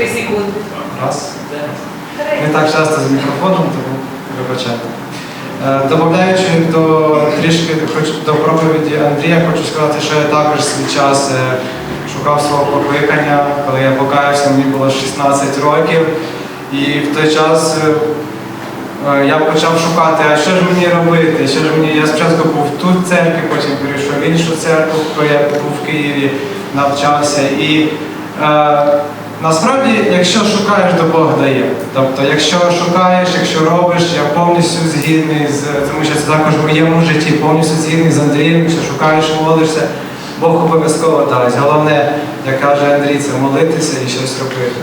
Три секунди. Раз. Не так часто з мікрофоном, тому вибачайте. Е, Добавляючи до трішки до проповіді Андрія, хочу сказати, що я також свій час е, шукав свого покликання. Коли я покаявся, мені було 16 років. І в той час е, я почав шукати, а що ж мені робити? Що ж мені? Я спочатку був тут в церкві, потім перейшов в іншу церкву, коли я був в Києві, навчався. І насправді, якщо шукаєш, то Бог дає. Тобто, якщо шукаєш, якщо робиш, я повністю згідний з тому, що це також в моєму житті, повністю згідний з Андрієм, якщо шукаєш, молишся, Бог обов'язково дасть. Головне, як каже Андрій, це молитися і щось робити.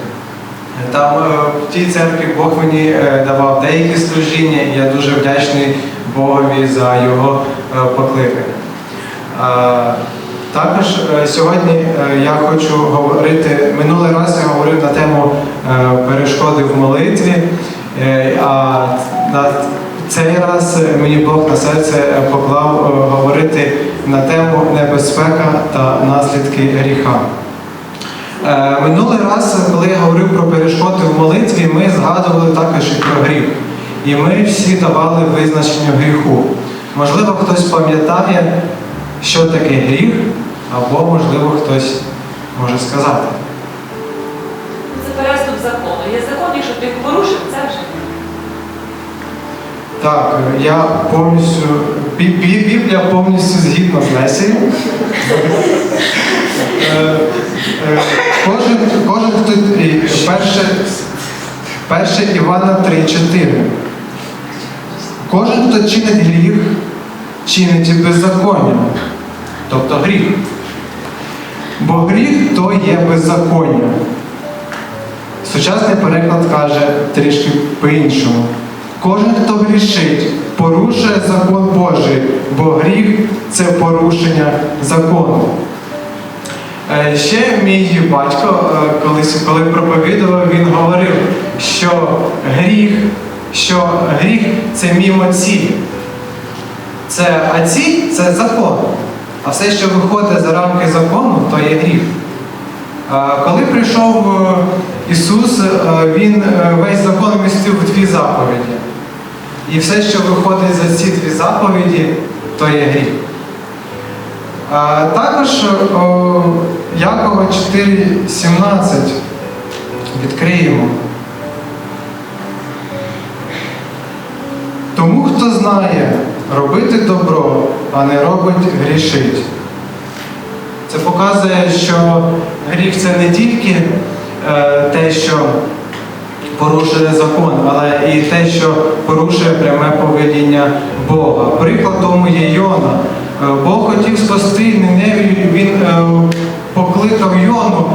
Там е, в тій церкві Бог мені е, давав деякі служіння, і я дуже вдячний Богові за його е, покликання. Також е, сьогодні е, я хочу говорити, минулий раз я говорив на тему е, перешкоди в молитві, а на цей раз мені Бог на серце поклав говорити на тему небезпека та наслідки гріха. Минулий раз, коли я говорив про перешкоди в молитві, ми згадували також і про гріх. І ми всі давали визначення гріху. Можливо, хтось пам'ятає, що таке гріх, або, можливо, хтось може сказати. Це переступ закону. Є закон, якщо ти його порушив, це вже. Так, я повністю. Бі- Бі- Біблія повністю згідна з Лесією. Е, е, Кожен, кожен хто перше, перше Івана 3,4. Кожен, хто чинить гріх, чинить беззаконня, тобто гріх. Бо гріх то є беззаконня. Сучасний переклад каже трішки по-іншому. Кожен, хто грішить, порушує закон Божий, бо гріх це порушення закону. Е, Ще мій батько, е, колись, коли проповідував, він говорив, що гріх, що гріх це мімо цілі. Це, а ціль це закон. А все, що виходить за рамки закону, то є гріх. Коли прийшов е, Ісус, е, Він е, весь закон вмістив в дві заповіді. І все, що виходить за ці дві заповіді, то є гріх. Також Якова 4,17 відкриємо. Тому, хто знає робити добро, а не робить грішить. Це показує, що гріх це не тільки е, те, що порушує закон, але і те, що порушує пряме повеління Бога. Приклад тому є Йона. Е, Бог хотів спасти Ниневію, він е, покликав Йону,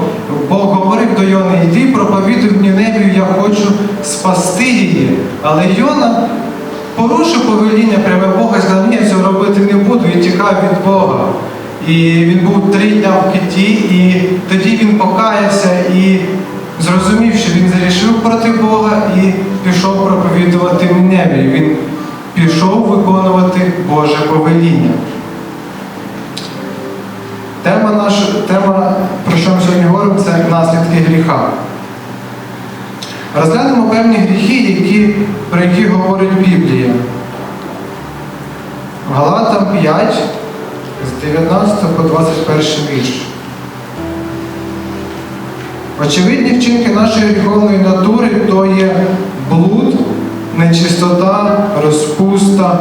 Бог говорив до Йони, йди проповідуй в Ніневію, я хочу спасти її. Але Йона порушив повеління пряме Бога і сказав, ні, я цього робити не буду, і тікав від Бога. І він був три дня в киті, і тоді він покаявся і зрозумів, що він зарішив проти Бога і пішов проповідувати в Ніневію. Він пішов виконувати Боже повеління. Тема наша, тема, про що ми сьогодні говоримо, це наслідки гріха. Розглянемо певні гріхи, які, про які говорить Біблія. Галатам 5, з 19 по 21 вірш. Очевидні вчинки нашої гріховної натури то є блуд, нечистота, розпуста,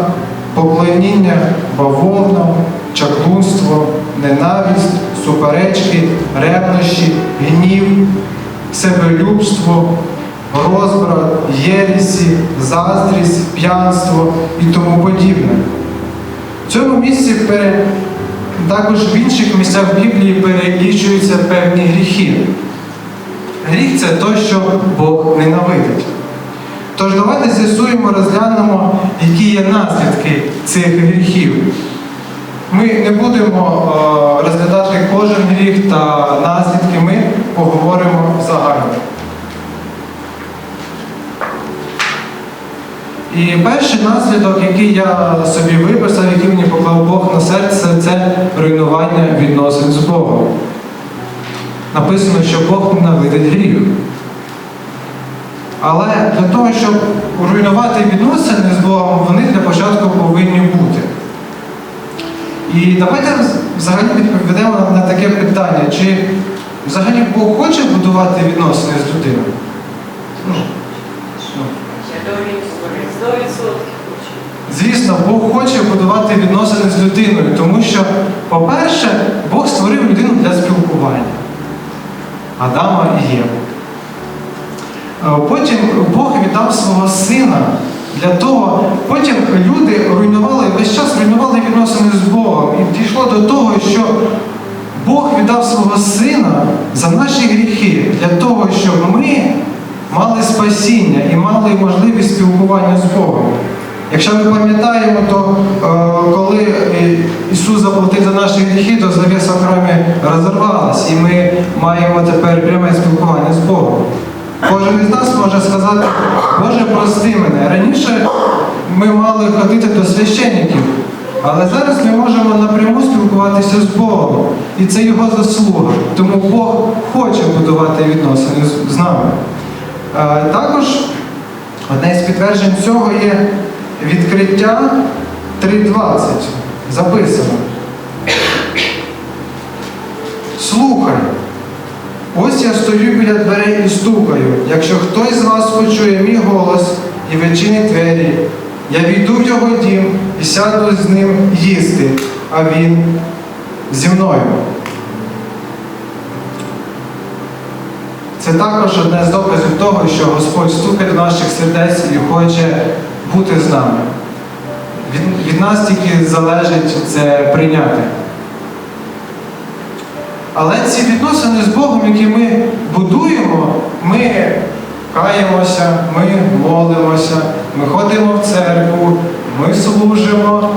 поклоніння бавовнам, чаклунство, ненависть, суперечки, ревнощі, гнів, себелюбство, розбрат, єрісі, заздрість, п'янство і тому подібне. В цьому місці пере... також в інших місцях Біблії перелічуються певні гріхи. Гріх це той, що Бог ненавидить. Тож давайте з'ясуємо, розглянемо, які є наслідки цих гріхів. Ми не будемо е, розглядати кожен гріх та наслідки, ми поговоримо загально. І перший наслідок, який я собі виписав, який мені поклав Бог на серце, це руйнування відносин з Богом. Написано, що Бог ненавидить гріх. Але для того, щоб руйнувати відносини з Богом, вони для початку повинні бути. І давайте взагалі відповідемо на таке питання, чи взагалі Бог хоче будувати відносини з людиною? Ну, ну. Звісно, Бог хоче будувати відносини з людиною, тому що, по-перше, Бог створив людину для спілкування. Адама і Єву. Е, Потім Бог віддав свого сина для того, потім люди руйнували, весь час руйнували відносини з Богом. І дійшло до того, що Бог віддав свого сина за наші гріхи, для того, щоб ми мали спасіння і мали можливість спілкування з Богом. Якщо ми пам'ятаємо, то е, коли Ісус заплатив за наші гріхи, то завіса в храмі розірвалась, і ми маємо тепер пряме спілкування з Богом. Кожен із нас може сказати, Боже, прости мене. Раніше ми мали ходити до священників, але зараз ми можемо напряму спілкуватися з Богом. І це Його заслуга. Тому Бог хоче будувати відносини з нами. Е, Також одне із підтверджень цього є відкриття 3.20. Записано. Слухай. Ось я стою біля дверей і стукаю. Якщо хтось з вас почує мій голос і відчинить двері, я війду в його дім і сяду з ним їсти, а він зі мною. Це також одне з доказів того, що Господь стукає до наших сердець і хоче бути з нами. Від, від нас тільки залежить це прийняти. Але ці відносини з Богом, які ми будуємо, ми каємося, ми молимося, ми ходимо в церкву, ми служимо,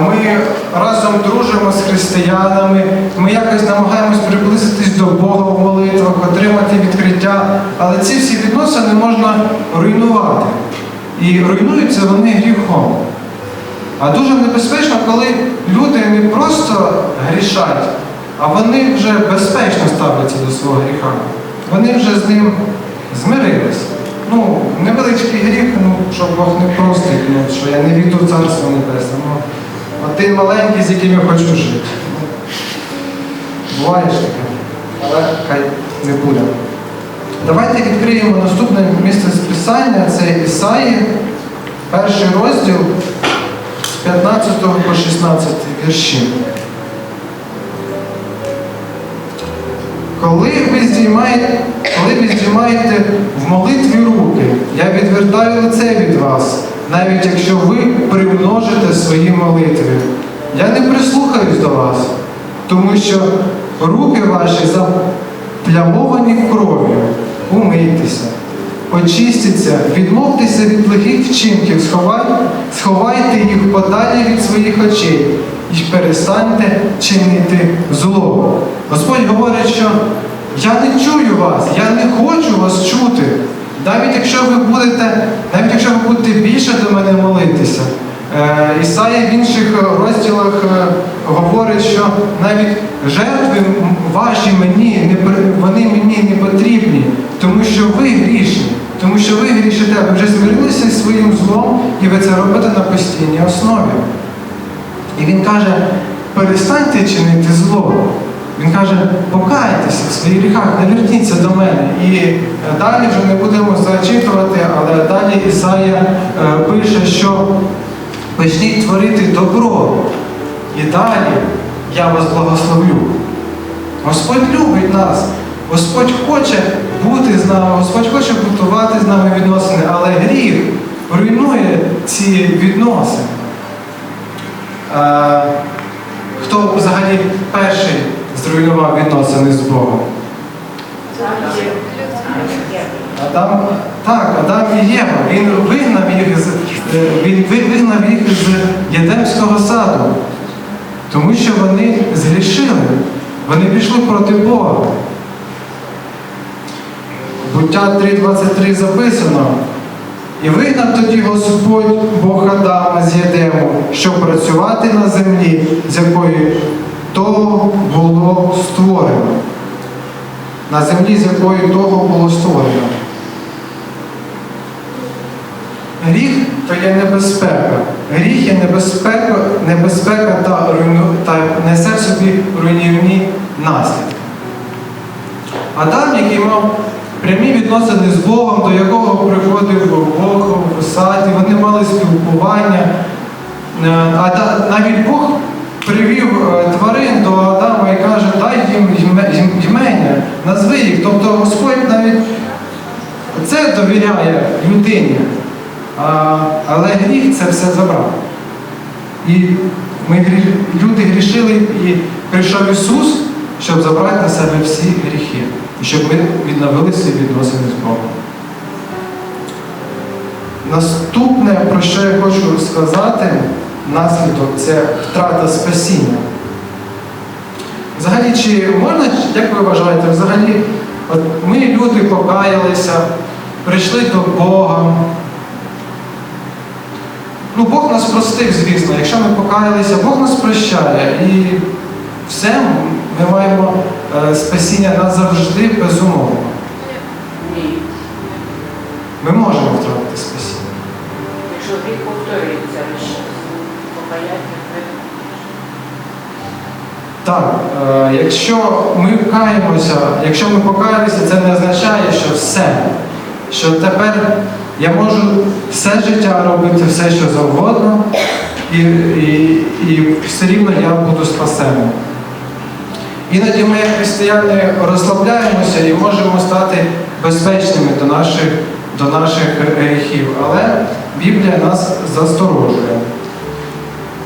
ми разом дружимо з християнами, ми якось намагаємось приблизитись до Бога в молитвах, отримати відкриття. Але ці всі відносини можна руйнувати. І руйнуються вони гріхом. А дуже небезпечно, коли люди не просто грішать, а вони вже безпечно ставляться до свого гріха. Вони вже з ним змирились. Ну, невеличкий гріх, ну, щоб Бог не простить, ну, що я не війду в царство небесне. Ну, один маленький, з яким я хочу жити. Ну, Буває ж таке, але хай не буде. Давайте відкриємо наступне місце з Писання, це Ісаї, перший розділ з 15 по 16 вірші. Коли ви здіймаєте, коли ви в молитві руки, я відвертаю лице від вас, навіть якщо ви примножите свої молитви. Я не прислухаюсь до вас, тому що руки ваші заплямовані кров'ю. Умийтеся, очистіться, відмовтеся від лихих вчинків, сховайте їх подалі від своїх очей і перестаньте чинити зло. Господь говорить, що я не чую вас, я не хочу вас чути. Навіть якщо ви будете, навіть якщо ви будете більше до мене молитися. Е, Ісая в інших розділах е, говорить, що навіть жертви ваші мені вони мені не потрібні, тому що ви грішні, тому що ви грішите, ви вже змирилися зі своїм злом, і ви це робите на постійній основі. І він каже, перестаньте чинити зло. Він каже, покайтеся в своїх гріхах, не верніться до мене. І е, далі вже не будемо зачитувати, але далі Ісая е, пише, що почніть творити добро. І далі я вас благословлю. Господь любить нас. Господь хоче бути з нами, Господь хоче будувати з нами відносини, але гріх руйнує ці відносини. Е, хто взагалі перший зруйнував відносини з Богом? Адам, так, Адам і Єва. Він вигнав їх з е, він вигнав їх з Єдемського саду, тому що вони згрішили, вони пішли проти Бога. Буття 3.23 записано. І вигнав тоді Господь Бог Адама з Єдему, щоб працювати на землі, з якої то було створено. на землі, з якої того було створено. Гріх то є небезпека. Гріх є небезпека, небезпека та, руйну, та несе в собі руйнівні наслідки. Адам, який мав прямі відносини з Богом, до якого приходив Бог в саді, вони мали спілкування. Е, А навіть Бог привів е, тварин до Адама і каже, дай їм імення, назви їх. Тобто Господь навіть це довіряє людині. А, але гріх це все забрав. І ми люди грішили, і прийшов Ісус, щоб забрати на себе всі гріхи, і щоб ми відновили свої відносини з Богом. Наступне, про що я хочу сказати, наслідок це втрата спасіння. Взагалі, чи можна, як ви вважаєте, взагалі, от ми люди покаялися, прийшли до Бога. Ну, Бог нас простив, звісно. Якщо ми покаялися, Бог нас прощає. І все, ми маємо е, спасіння назавжди безумовно. Ні. Ми можемо втратити спасіння. Якщо гріх повторюється весь час, покаяння не Так, е, якщо ми каємося, якщо ми покаялися, це не означає, що все. Що тепер я можу все життя робити все, що завгодно, і, і, і все рівно я буду спасеним. Іноді ми, як християни, розслабляємося і можемо стати безпечними до наших, до наших гріхів. Але Біблія нас засторожує.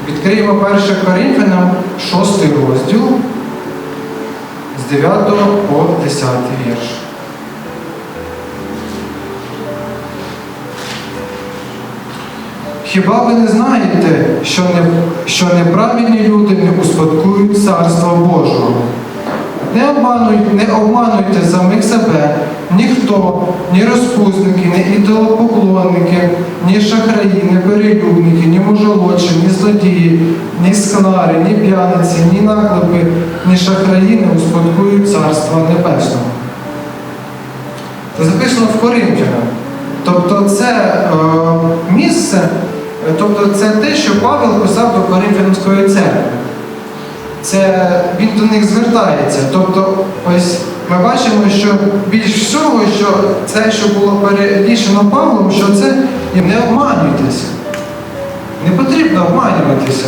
Відкриємо 1 Коринфянам 6 розділ з 9 по 10 вірш. Хіба ви не знаєте, що, не, що неправильні люди не успадкують Царство Божого? Не обмануйте, не обмануйте самих себе, ніхто, ні розпусники, ні ідолопоклонники, ні шахраї, ні перелюбники, ні мужолодші, ні злодії, ні скнари, ні п'яниці, ні наклепи, ні шахраї не успадкують Царства Небесного. Це записано в Коринтянах. Тобто це е, місце, тобто це те, що Павел писав до Коринфянської церкви. Це він до них звертається. Тобто, ось ми бачимо, що більш всього, що це, що було перелічено Павлом, що це не обманюйтеся. Не потрібно обманюватися.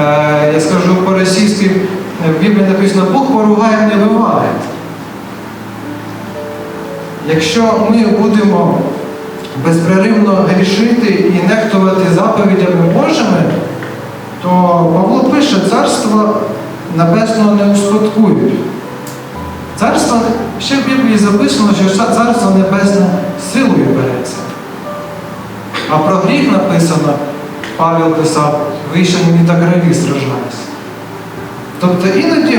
Е, я скажу по-російськи, в Біблії написано, Бог поругає не буває. Якщо ми будемо безпреривно грішити і нехтувати заповідями Божими, то Павло пише, царство небесного не успадкують. Царство, ще в Біблії записано, що царство небесне силою береться. А про гріх написано, Павел писав, ви ще не та крові сражались. Тобто іноді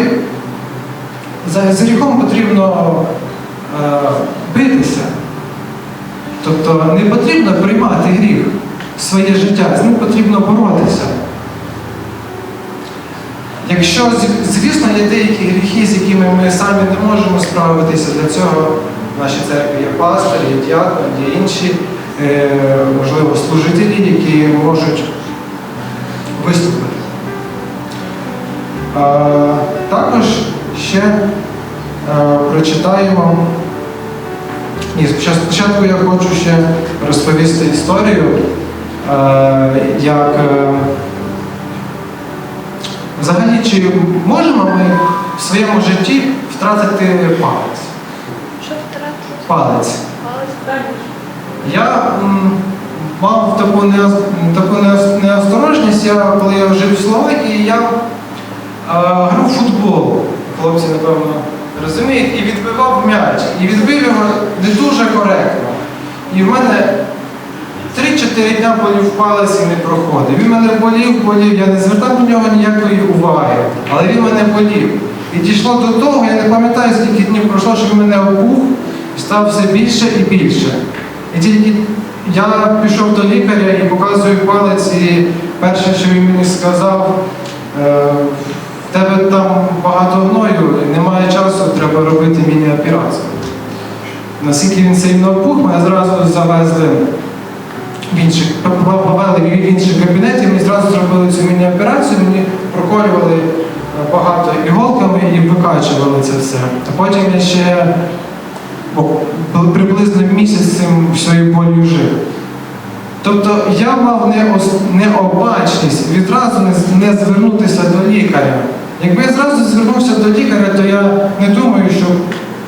з гріхом потрібно е, битися. Тобто не потрібно приймати гріх в своє життя, з ним потрібно боротися. Якщо, звісно, є деякі гріхи, з якими ми самі не можемо справитися, для цього в нашій церкві є пастор, є діакон, є інші, е, можливо, служителі, які можуть виступити. Також ще е, прочитаємо. Ні, спочатку, я хочу ще розповісти історію, е, як взагалі чи можемо ми в своєму житті втратити палець? Що втратити? Палець. Палець? Я м, мав таку, неос- таку неос- неосторожність, я, коли я жив в Словакії, я е, грав в футбол. Хлопці, напевно, розуміють, і відбивав м'яч. І відбив його не дуже коректно. І в мене 3-4 дня болів палець і не проходив. Він мене болів, болів, я не звертав на нього ніякої уваги, але він мене болів. І дійшло до того, я не пам'ятаю, скільки днів пройшло, що він мене опух став все більше і більше. І тільки я пішов до лікаря і показую палець, і перше, що він мені сказав, е, в тебе там багато гною, немає часу, треба робити міні-операцію. Наскільки він сильно опух, мене зразу завезли в інших, повели в інший кабінет, і мені зразу зробили цю міні-операцію, мені проколювали е, багато іголками і викачували це все. А потім я ще о, приблизно місяць цим всією болью жив. Тобто я мав необачність відразу не, звернутися до лікаря. Якби я зразу звернувся до лікаря, то я не думаю, що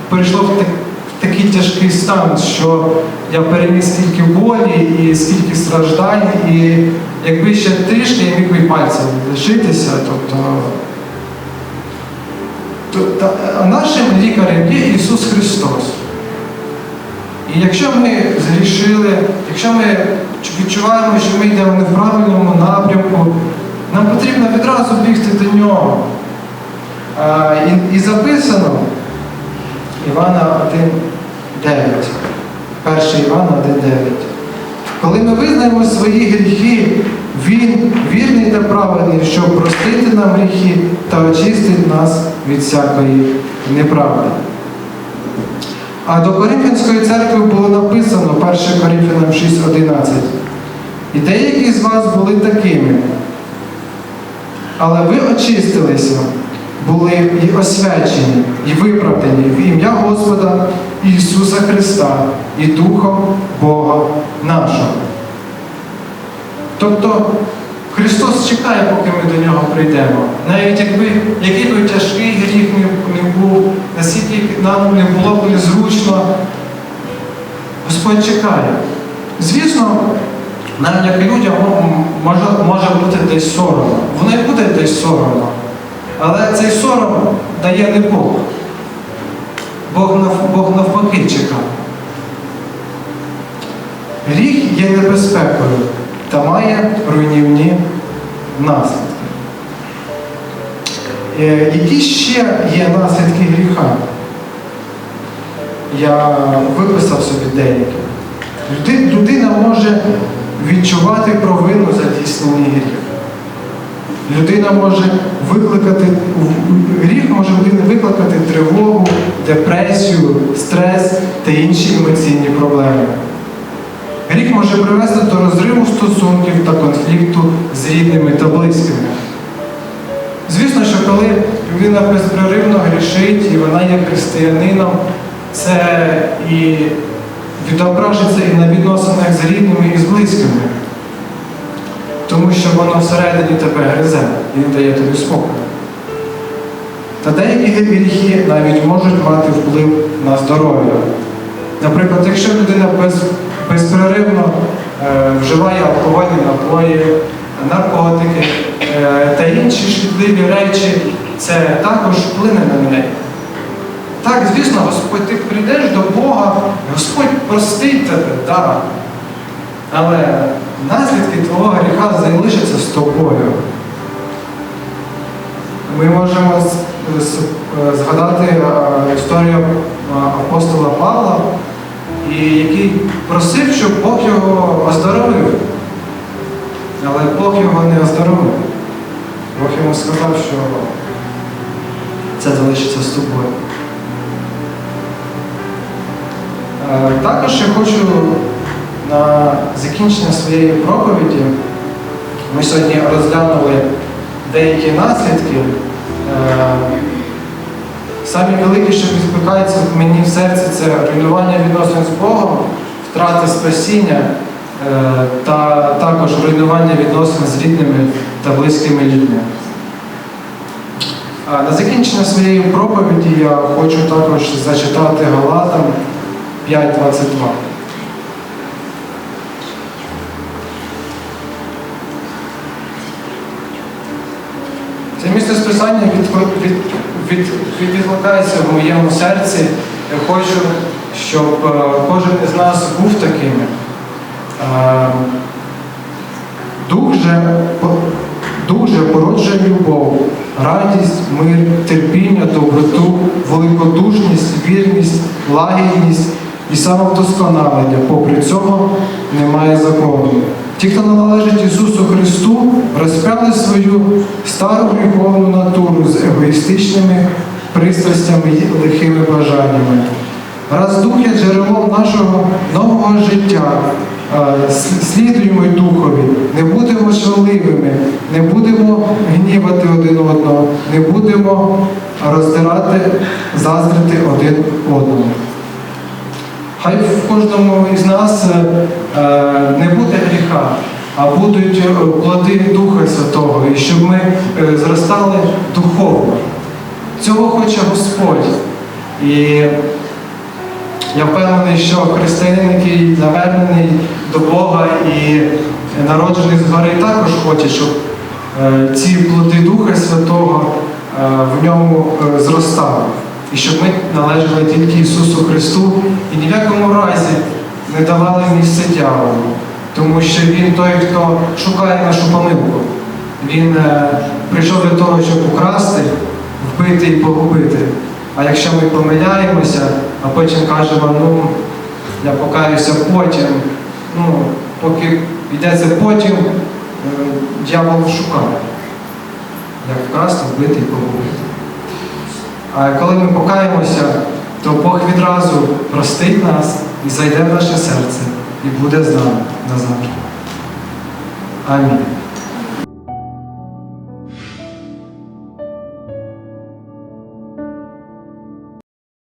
перейшло в, так- в такий тяжкий стан, що я переніс стільки болі і скільки страждань, і якби ще трішки я міг би пальцем лишитися, тобто. то- та- нашим лікарем є Ісус Христос. І якщо ми згрішили, якщо ми відчуваємо, що ми йдемо не в правильному напрямку, нам потрібно відразу бігти до нього. А, і, і записано Івана 1.9. 1 Івана 1.9. Коли ми визнаємо свої гріхи, Він вірний та праведний, щоб простити нам гріхи та очистити нас від всякої неправди. А до Коринфянської церкви було написано 1 Коринфянам 6.11. І деякі з вас були такими. Але ви очистилися, були і освячені, і виправдані в ім'я Господа Ісуса Христа і Духом Бога нашого. Тобто Христос чекає, поки ми до нього прийдемо. Навіть якби який би тяжкий гріх не, був, наскільки нам не було б незручно, Господь чекає. Звісно, нам як людям може, може бути десь соромно. Воно і буде десь соромно. Але цей сором дає не Бог. Бог, нав- Бог навпаки чекає. Гріх є небезпекою та має руйнівні наслідки. Е, Які ще є наслідки гріха? Я виписав собі деякі. Людина може відчувати провину за здійснений гріх. Людина може викликати, гріх може викликати тривогу, депресію, стрес та інші емоційні проблеми. Гріх може привести до розриву стосунків та конфлікту з рідними та близькими. Звісно, що коли людина безперервно грішить і вона є християнином, це і відображиться і на відносинах з рідними і з близькими. Тому що воно всередині тебе гризе і не дає тобі спокою. Та деякі гріхи навіть можуть мати вплив на здоров'я. Наприклад, якщо людина без, безперервно е, вживає алкогольні напої, наркотики е, та інші шкідливі речі, це також вплине на неї. Так, звісно, Господь, ти прийдеш до Бога, Господь простить тебе, так. Але наслідки твого гріха залишаться з тобою. Ми можемо е, згадати е, історію е, апостола Павла, який просив, щоб Бог його оздоровив. Але Бог його не оздоровив. Бог йому сказав, що це залишиться з тобою. Також я хочу на закінчення своєї проповіді. Ми сьогодні розглянули деякі наслідки. Е, Самі великі, що відкликаються мені в серці, це руйнування відносин з Богом, втрати спасіння е, та також руйнування відносин з рідними та близькими людьми. На закінчення своєї проповіді я хочу також зачитати Галатам 5.22. Місце від, від, від, від, відгукається в моєму серці. Я хочу, щоб е, кожен із нас був таким. Е, Дух же, дух же породжує любов, радість, мир, терпіння, доброту, великодушність, вірність, лагідність і самовдосконалення. Попри цього немає закону. Ті, хто належить Ісусу Христу, розп'яли свою стару гріховну натуру з егоїстичними пристрастями і лихими бажаннями. Раз дух є джерелом нашого нового життя, е, слідуємо Духові, не будемо шаливими, не будемо гнівати один одного, не будемо роздирати, заздрити один одному. Хай в кожному із нас е, е, не буде гріха, а будуть е, плоди Духа Святого, і щоб ми зростали духовно. Цього хоче Господь. І я впевнений, що християнин, який навернений до Бога і народжений згори, також хоче, щоб ці плоди Духа Святого в ньому зростали. І щоб ми належали тільки Ісусу Христу і ні в якому разі не давали місце дьяволу. Тому що Він той, хто шукає нашу помилку. Він е, прийшов для того, щоб украсти, вбити і погубити. А якщо ми помиляємося, а потім кажемо, ну, я покаюся потім, ну, поки йдеться потім, е, дьявол шукає, як вкрасти, вбити і погубити. А коли ми покаємося, то Бог відразу простить нас і зайде в наше серце і буде з нами назавжди. Амінь.